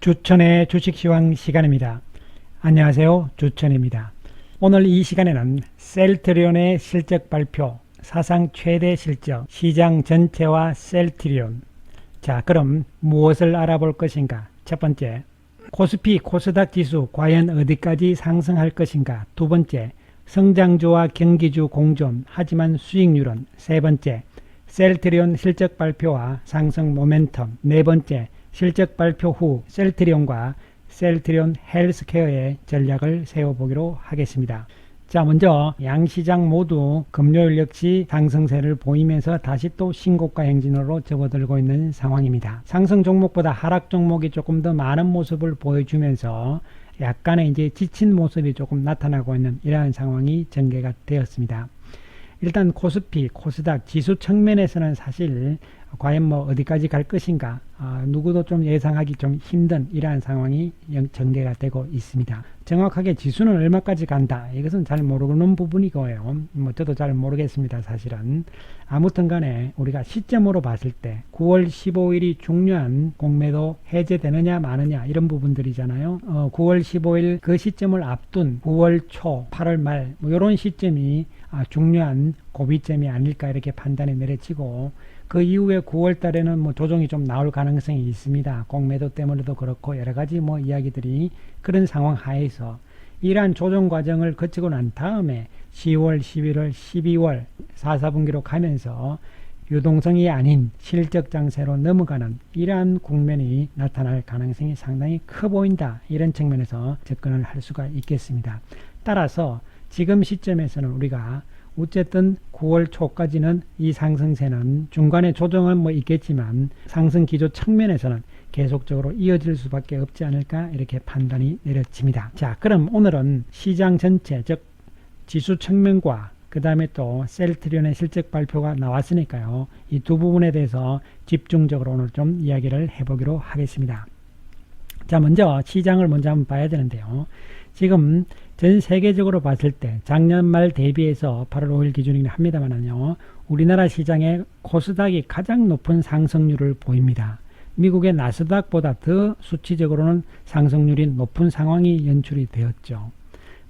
주천의 주식시황 시간입니다. 안녕하세요. 주천입니다. 오늘 이 시간에는 셀트리온의 실적 발표, 사상 최대 실적, 시장 전체와 셀트리온. 자, 그럼 무엇을 알아볼 것인가? 첫 번째, 코스피 코스닥 지수 과연 어디까지 상승할 것인가? 두 번째, 성장주와 경기주 공존, 하지만 수익률은 세 번째, 셀트리온 실적 발표와 상승 모멘텀 네 번째, 실적 발표 후 셀트리온과 셀트리온 헬스케어의 전략을 세워보기로 하겠습니다. 자, 먼저 양시장 모두 금요일 역시 상승세를 보이면서 다시 또 신고가 행진으로 접어들고 있는 상황입니다. 상승 종목보다 하락 종목이 조금 더 많은 모습을 보여주면서 약간의 이제 지친 모습이 조금 나타나고 있는 이러한 상황이 전개가 되었습니다. 일단 코스피, 코스닥 지수 측면에서는 사실 과연 뭐 어디까지 갈 것인가 어, 누구도 좀 예상하기 좀 힘든 이러한 상황이 전개가 되고 있습니다. 정확하게 지수는 얼마까지 간다 이것은 잘 모르는 부분이고요. 뭐 저도 잘 모르겠습니다. 사실은 아무튼 간에 우리가 시점으로 봤을 때 9월 15일이 중요한 공매도 해제되느냐 마느냐 이런 부분들이잖아요. 어, 9월 15일 그 시점을 앞둔 9월 초 8월 말 뭐 이런 시점이 아, 중요한 고비점이 아닐까 이렇게 판단이 내려지고 그 이후에 9월 달에는 뭐 조정이 좀 나올 가능성이 있습니다. 공매도 때문에도 그렇고 여러 가지 뭐 이야기들이 그런 상황 하에서 이러한 조정 과정을 거치고 난 다음에 10월, 11월, 12월 4, 4분기로 가면서 유동성이 아닌 실적 장세로 넘어가는 이러한 국면이 나타날 가능성이 상당히 커 보인다. 이런 측면에서 접근을 할 수가 있겠습니다. 따라서 지금 시점에서는 우리가 어쨌든 9월 초까지는 이 상승세는 중간에 조정은 뭐 있겠지만 상승 기조 측면에서는 계속적으로 이어질 수밖에 없지 않을까 이렇게 판단이 내려집니다. 자, 그럼 오늘은 시장 전체 즉 지수 측면과 그 다음에 또 셀트리온의 실적 발표가 나왔으니까요. 이 두 부분에 대해서 집중적으로 오늘 좀 이야기를 해보기로 하겠습니다. 자, 먼저 시장을 먼저 한번 봐야 되는데요. 지금 전 세계적으로 봤을 때 작년 말 대비해서 8월 5일 기준이긴 합니다만요. 우리나라 시장의 코스닥이 가장 높은 상승률을 보입니다. 미국의 나스닥보다 더 수치적으로는 상승률이 높은 상황이 연출이 되었죠.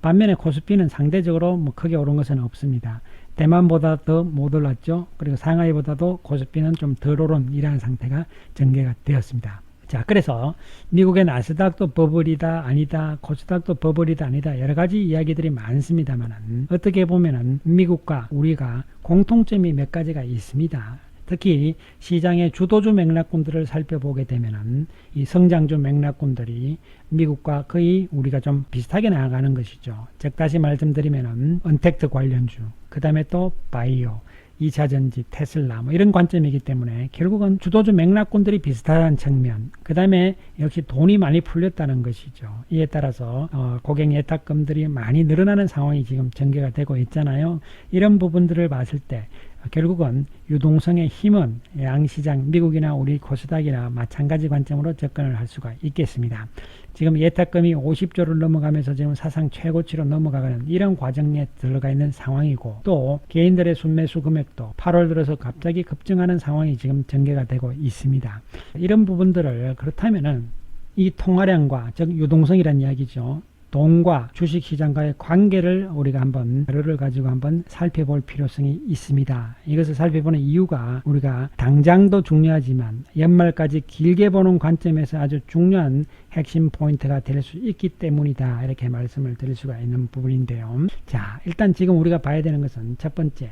반면에 코스피는 상대적으로 뭐 크게 오른 것은 없습니다. 대만보다 더 못 올랐죠. 그리고 상하이보다도 코스피는 좀 덜 오른 이러한 상태가 전개가 되었습니다. 자, 그래서 미국의 나스닥도 버블이다, 아니다, 코스닥도 버블이다, 아니다, 여러 가지 이야기들이 많습니다만, 어떻게 보면은 미국과 우리가 공통점이 몇 가지가 있습니다. 특히 시장의 주도주 맥락군들을 살펴보게 되면은 이 성장주 맥락군들이 미국과 거의 우리가 좀 비슷하게 나아가는 것이죠. 즉 다시 말씀드리면은 언택트 관련주, 그 다음에 또 바이오, 2차전지, 테슬라 뭐 이런 관점이기 때문에 결국은 주도주 맥락군들이 비슷한 측면 그 다음에 역시 돈이 많이 풀렸다는 것이죠. 이에 따라서 어, 고객 예탁금들이 많이 늘어나는 상황이 지금 전개가 되고 있잖아요. 이런 부분들을 봤을 때 결국은 유동성의 힘은 양시장 미국이나 우리 코스닥이나 마찬가지 관점으로 접근을 할 수가 있겠습니다. 지금 예탁금이 50조를 넘어가면서 지금 사상 최고치로 넘어가는 이런 과정에 들어가 있는 상황이고 또 개인들의 순매수 금액도 8월 들어서 갑자기 급증하는 상황이 지금 전개가 되고 있습니다. 이런 부분들을 그렇다면은 이 통화량과 즉 유동성이라는 이야기죠. 돈과 주식시장과의 관계를 우리가 한번 자료를 가지고 한번 살펴볼 필요성이 있습니다. 이것을 살펴보는 이유가 우리가 당장도 중요하지만 연말까지 길게 보는 관점에서 아주 중요한 핵심 포인트가 될 수 있기 때문이다. 이렇게 말씀을 드릴 수가 있는 부분인데요. 자, 일단 지금 우리가 봐야 되는 것은 첫 번째,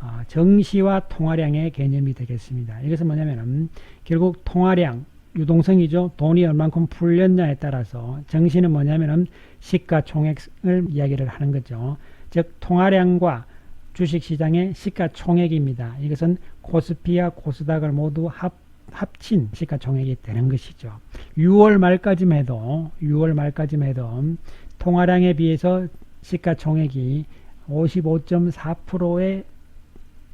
어, 정시와 통화량의 개념이 되겠습니다. 이것은 뭐냐면은 결국 통화량, 유동성이죠. 돈이 얼만큼 풀렸냐에 따라서 정시는 뭐냐면은 시가총액을 이야기를 하는 거죠. 즉 통화량과 주식시장의 시가총액입니다. 이것은 코스피와 코스닥을 모두 합 합친 시가총액이 되는 것이죠. 6월 말까지만 해도 6월 말까지만 해도 통화량에 비해서 시가총액이 55.4%에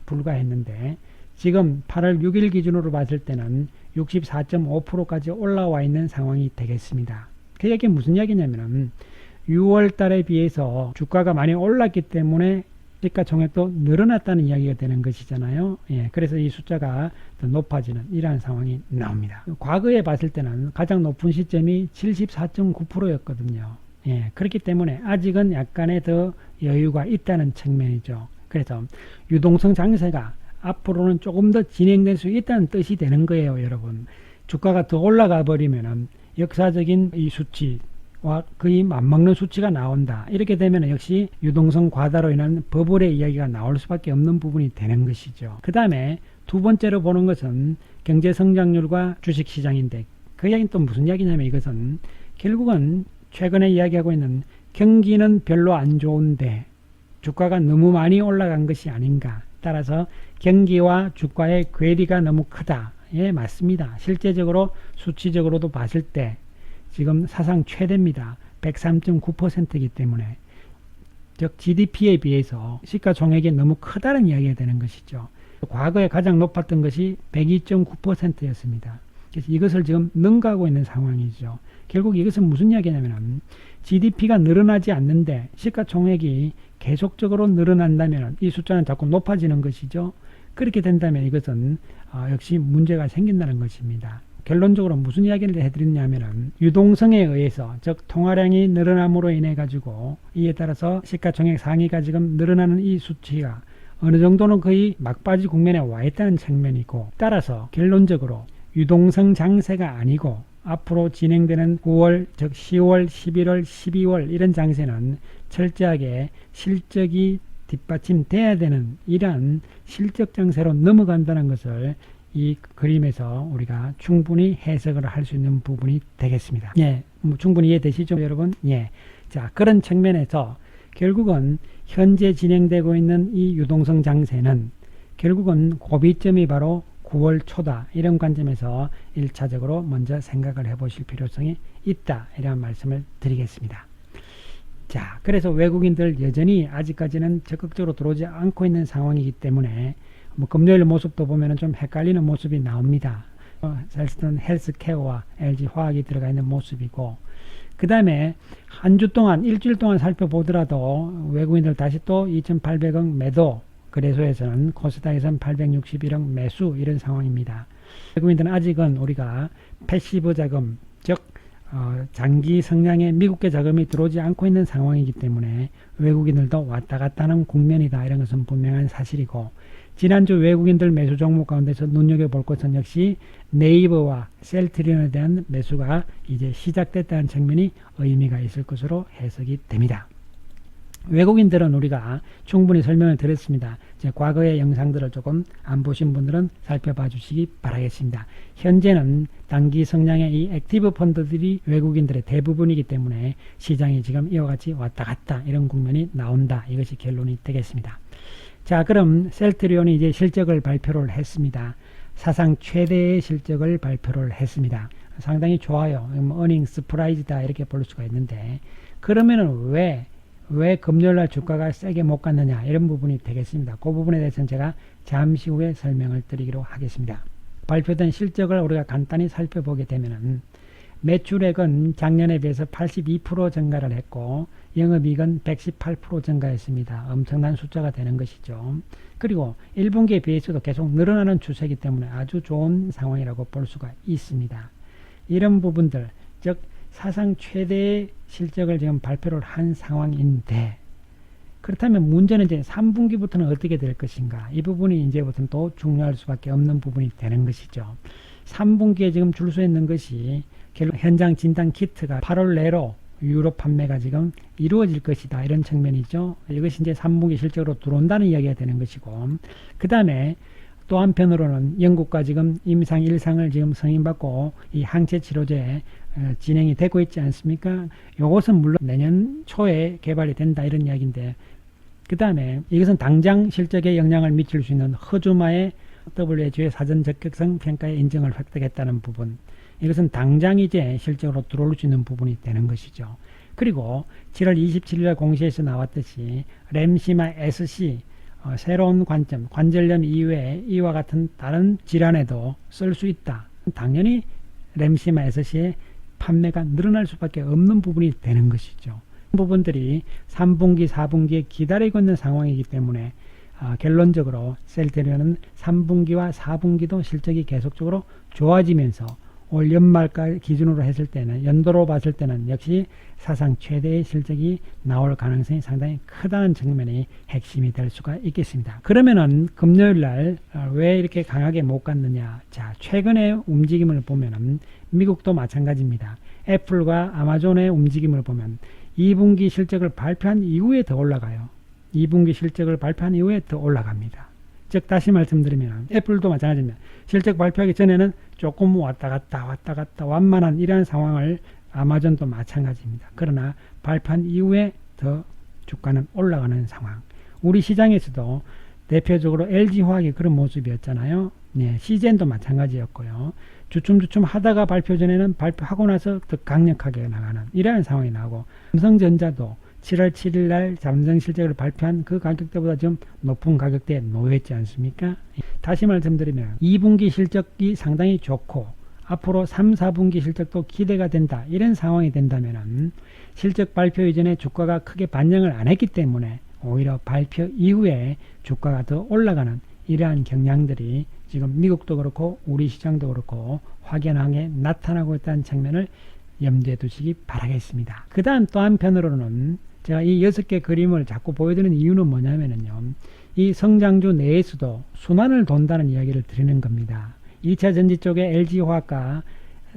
불과했는데 지금 8월 6일 기준으로 봤을 때는 64.5%까지 올라와 있는 상황이 되겠습니다. 그 얘기는 무슨 이야기냐면은 6월 달에 비해서 주가가 많이 올랐기 때문에 시가총액도 늘어났다는 이야기가 되는 것이잖아요. 예, 그래서 이 숫자가 더 높아지는 이러한 상황이 나옵니다. 과거에 봤을 때는 가장 높은 시점이 74.9%였거든요. 예, 그렇기 때문에 아직은 약간의 더 여유가 있다는 측면이죠. 그래서 유동성 장세가 앞으로는 조금 더 진행될 수 있다는 뜻이 되는 거예요, 여러분. 주가가 더 올라가 버리면은 역사적인 이 수치와 거의 맞먹는 수치가 나온다. 이렇게 되면 역시 유동성 과다로 인한 버블의 이야기가 나올 수밖에 없는 부분이 되는 것이죠. 그 다음에 두 번째로 보는 것은 경제 성장률과 주식 시장인데 그 이야기는 또 무슨 이야기냐면 이것은 결국은 최근에 이야기하고 있는 경기는 별로 안 좋은데 주가가 너무 많이 올라간 것이 아닌가. 따라서 경기와 주가의 괴리가 너무 크다. 예, 맞습니다. 실제적으로 수치적으로도 봤을 때 지금 사상 최대입니다. 103.9%이기 때문에 즉 GDP에 비해서 시가총액이 너무 크다는 이야기가 되는 것이죠. 과거에 가장 높았던 것이 102.9%였습니다. 그래서 이것을 지금 능가하고 있는 상황이죠. 결국 이것은 무슨 이야기냐면 GDP가 늘어나지 않는데 시가총액이 계속적으로 늘어난다면 이 숫자는 자꾸 높아지는 것이죠. 그렇게 된다면 이것은 어, 역시 문제가 생긴다는 것입니다. 결론적으로 무슨 이야기를 해드렸냐면은 유동성에 의해서 즉 통화량이 늘어남으로 인해 가지고 이에 따라서 시가총액 상위가 지금 늘어나는 이 수치가 어느 정도는 거의 막바지 국면에 와 있다는 측면이고 따라서 결론적으로 유동성 장세가 아니고 앞으로 진행되는 9월, 즉 10월, 11월, 12월 이런 장세는 철저하게 실적이 뒷받침돼야 되는 이러한 실적 장세로 넘어간다는 것을 이 그림에서 우리가 충분히 해석을 할 수 있는 부분이 되겠습니다. 예, 뭐 충분히 이해되시죠, 여러분? 예. 자, 그런 측면에서 결국은 현재 진행되고 있는 이 유동성 장세는 결국은 고비점이 바로 9월 초다. 이런 관점에서 1차적으로 먼저 생각을 해 보실 필요성이 있다. 이런 말씀을 드리겠습니다. 자, 그래서 외국인들 여전히 아직까지는 적극적으로 들어오지 않고 있는 상황이기 때문에 뭐 금요일 모습도 보면 좀 헷갈리는 모습이 나옵니다. 어, 셀스턴 헬스케어와 LG 화학이 들어가 있는 모습이고 그 다음에 한 주 동안 일주일 동안 살펴보더라도 외국인들 다시 또 2,800억 매도 거래소에서는 코스닥에서는 861억 매수 이런 상황입니다. 외국인들은 아직은 우리가 패시브 자금 즉 어, 장기 성량의 미국계 자금이 들어오지 않고 있는 상황이기 때문에 외국인들도 왔다 갔다 하는 국면이다 이런 것은 분명한 사실이고 지난주 외국인들 매수 종목 가운데서 눈여겨볼 것은 역시 네이버와 셀트리온에 대한 매수가 이제 시작됐다는 측면이 의미가 있을 것으로 해석이 됩니다. 외국인들은 우리가 충분히 설명을 드렸습니다. 제 과거의 영상들을 조금 안 보신 분들은 살펴봐 주시기 바라겠습니다. 현재는 단기 성장의 이 액티브 펀드들이 외국인들의 대부분이기 때문에 시장이 지금 이와 같이 왔다 갔다 이런 국면이 나온다. 이것이 결론이 되겠습니다. 자, 그럼 셀트리온이 이제 실적을 발표를 했습니다. 사상 최대의 실적을 발표를 했습니다. 상당히 좋아요. 어닝 스프라이즈다 이렇게 볼 수가 있는데 그러면은 왜, 왜 금요일날 주가가 세게 못 갔느냐 이런 부분이 되겠습니다. 그 부분에 대해서는 제가 잠시 후에 설명을 드리기로 하겠습니다. 발표된 실적을 우리가 간단히 살펴보게 되면은 매출액은 작년에 비해서 82% 증가를 했고 영업이익은 118% 증가했습니다. 엄청난 숫자가 되는 것이죠. 그리고 1분기에 비해서도 계속 늘어나는 추세이기 때문에 아주 좋은 상황이라고 볼 수가 있습니다. 이런 부분들, 즉 사상 최대의 실적을 지금 발표를 한 상황인데 그렇다면 문제는 이제 3분기부터는 어떻게 될 것인가 이 부분이 이제부터는 또 중요할 수밖에 없는 부분이 되는 것이죠. 3분기에 지금 줄수 있는 것이 결국 현장 진단 키트가 8월 내로 유럽 판매가 지금 이루어질 것이다. 이런 측면이죠. 이것이 이제 3분기 실적으로 들어온다는 이야기가 되는 것이고, 그 다음에 또 한편으로는 영국과 지금 임상 1상을 지금 승인받고 이 항체 치료제 어, 진행이 되고 있지 않습니까? 이것은 물론 내년 초에 개발이 된다 이런 이야기인데, 그 다음에 이것은 당장 실적에 영향을 미칠 수 있는 허주마의 WHO의 사전 적격성 평가의 인정을 획득했다는 부분. 이것은 당장 이제 실적으로 들어올 수 있는 부분이 되는 것이죠. 그리고 7월 27일 공시에서 나왔듯이 램시마 SC 어, 새로운 관점, 관절염 이외에 이와 같은 다른 질환에도 쓸 수 있다. 당연히 램시마 SC의 판매가 늘어날 수밖에 없는 부분이 되는 것이죠. 부분들이 3분기, 4분기에 기다리고 있는 상황이기 때문에 아, 결론적으로 셀테리온은 3분기와 4분기도 실적이 계속적으로 좋아지면서 올 연말까지 기준으로 했을 때는 연도로 봤을 때는 역시 사상 최대의 실적이 나올 가능성이 상당히 크다는 측면이 핵심이 될 수가 있겠습니다. 그러면은 금요일 날 왜 이렇게 강하게 못 갔느냐? 자, 최근의 움직임을 보면은 미국도 마찬가지입니다. 애플과 아마존의 움직임을 보면 2분기 실적을 발표한 이후에 더 올라가요. 2분기 실적을 발표한 이후에 더 올라갑니다. 즉 다시 말씀드리면 애플도 마찬가지입니다. 실적 발표하기 전에는 조금 왔다 갔다 왔다 갔다 완만한 이러한 상황을 아마존도 마찬가지입니다. 그러나 발표한 이후에 더 주가는 올라가는 상황. 우리 시장에서도 대표적으로 LG화학이 그런 모습이었잖아요. 네, 시젠도 마찬가지였고요. 주춤주춤 하다가 발표 전에는 발표하고 나서 더 강력하게 나가는 이러한 상황이 나오고 삼성전자도 7월 7일 날 잠정 실적을 발표한 그 가격대보다 좀 높은 가격대에 놓였지 않습니까? 다시 말씀드리면 2분기 실적이 상당히 좋고 앞으로 3, 4분기 실적도 기대가 된다. 이런 상황이 된다면 실적 발표 이전에 주가가 크게 반영을 안 했기 때문에 오히려 발표 이후에 주가가 더 올라가는 이러한 경향들이 지금 미국도 그렇고 우리 시장도 그렇고 확연하게 나타나고 있다는 측면을 염두에 두시기 바라겠습니다. 그 다음 또 한편으로는 제가 이 여섯 개 그림을 자꾸 보여드리는 이유는 뭐냐면요. 이 성장주 내에서도 순환을 돈다는 이야기를 드리는 겁니다. 2차 전지 쪽에 LG화학과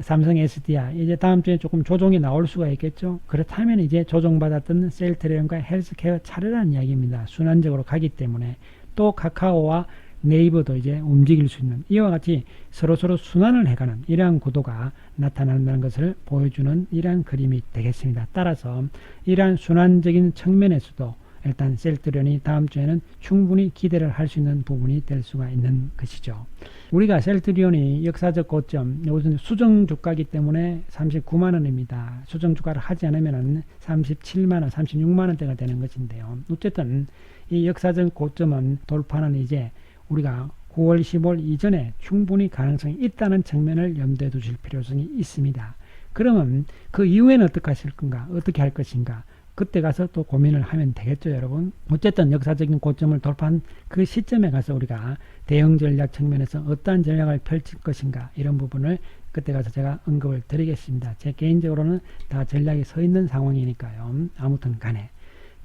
삼성 SDI 이제 다음 주에 조금 조정이 나올 수가 있겠죠. 그렇다면 이제 조정받았던 셀트리온과 헬스케어 차례라는 이야기입니다. 순환적으로 가기 때문에 또 카카오와 네이버도 이제 움직일 수 있는 이와 같이 서로서로 순환을 해가는 이러한 구도가 나타난다는 것을 보여주는 이러한 그림이 되겠습니다. 따라서 이러한 순환적인 측면에서도 일단 셀트리온이 다음 주에는 충분히 기대를 할 수 있는 부분이 될 수가 있는 것이죠. 우리가 셀트리온이 역사적 고점, 이것은 수정 주가이기 때문에 39만 원입니다. 수정 주가를 하지 않으면 37만 원, 36만 원대가 되는 것인데요. 어쨌든 이 역사적 고점은 돌파는 이제 우리가 9월 15일 이전에 충분히 가능성이 있다는 측면을 염두에 두실 필요성이 있습니다. 그러면 그 이후에는 어떻게 하실 건가? 어떻게 할 것인가? 그때 가서 또 고민을 하면 되겠죠, 여러분. 어쨌든 역사적인 고점을 돌파한 그 시점에 가서 우리가 대응 전략 측면에서 어떠한 전략을 펼칠 것인가 이런 부분을 그때 가서 제가 언급을 드리겠습니다. 제 개인적으로는 다 전략이 서 있는 상황이니까요. 아무튼 간에.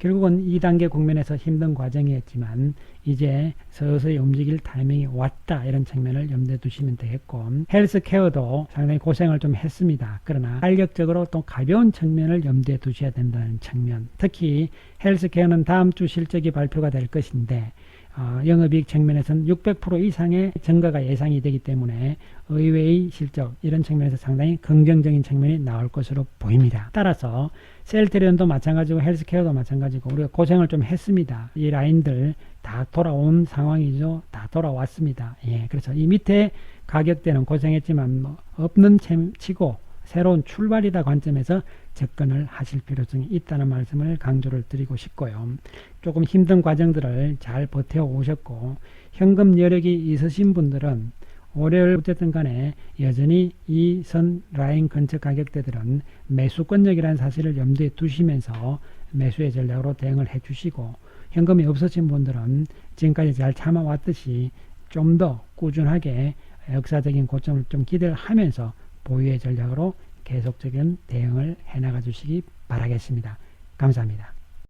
결국은 2단계 국면에서 힘든 과정이었지만 이제 서서히 움직일 타이밍이 왔다 이런 측면을 염두에 두시면 되겠고 헬스케어도 상당히 고생을 좀 했습니다. 그러나 탄력적으로 또 가벼운 측면을 염두에 두셔야 된다는 측면 특히 헬스케어는 다음 주 실적이 발표가 될 것인데 어, 영업이익 측면에서는 600% 이상의 증가가 예상이 되기 때문에 의외의 실적 이런 측면에서 상당히 긍정적인 측면이 나올 것으로 보입니다. 따라서 셀트리온도 마찬가지고 헬스케어도 마찬가지고 우리가 고생을 좀 했습니다. 이 라인들 다 돌아온 상황이죠. 다 돌아왔습니다. 예, 그래서 이 밑에 가격대는 고생했지만 뭐 없는 챔 치고 새로운 출발이다 관점에서 접근을 하실 필요성이 있다는 말씀을 강조를 드리고 싶고요. 조금 힘든 과정들을 잘 버텨 오셨고 현금 여력이 있으신 분들은 월요일 어쨌든 간에 여전히 이 선 라인 근처 가격대들은 매수권역이라는 사실을 염두에 두시면서 매수의 전략으로 대응을 해 주시고 현금이 없으신 분들은 지금까지 잘 참아왔듯이 좀 더 꾸준하게 역사적인 고점을 좀 기대를 하면서 보유의 전략으로 계속적인 대응을 해나가 주시기 바라겠습니다. 감사합니다.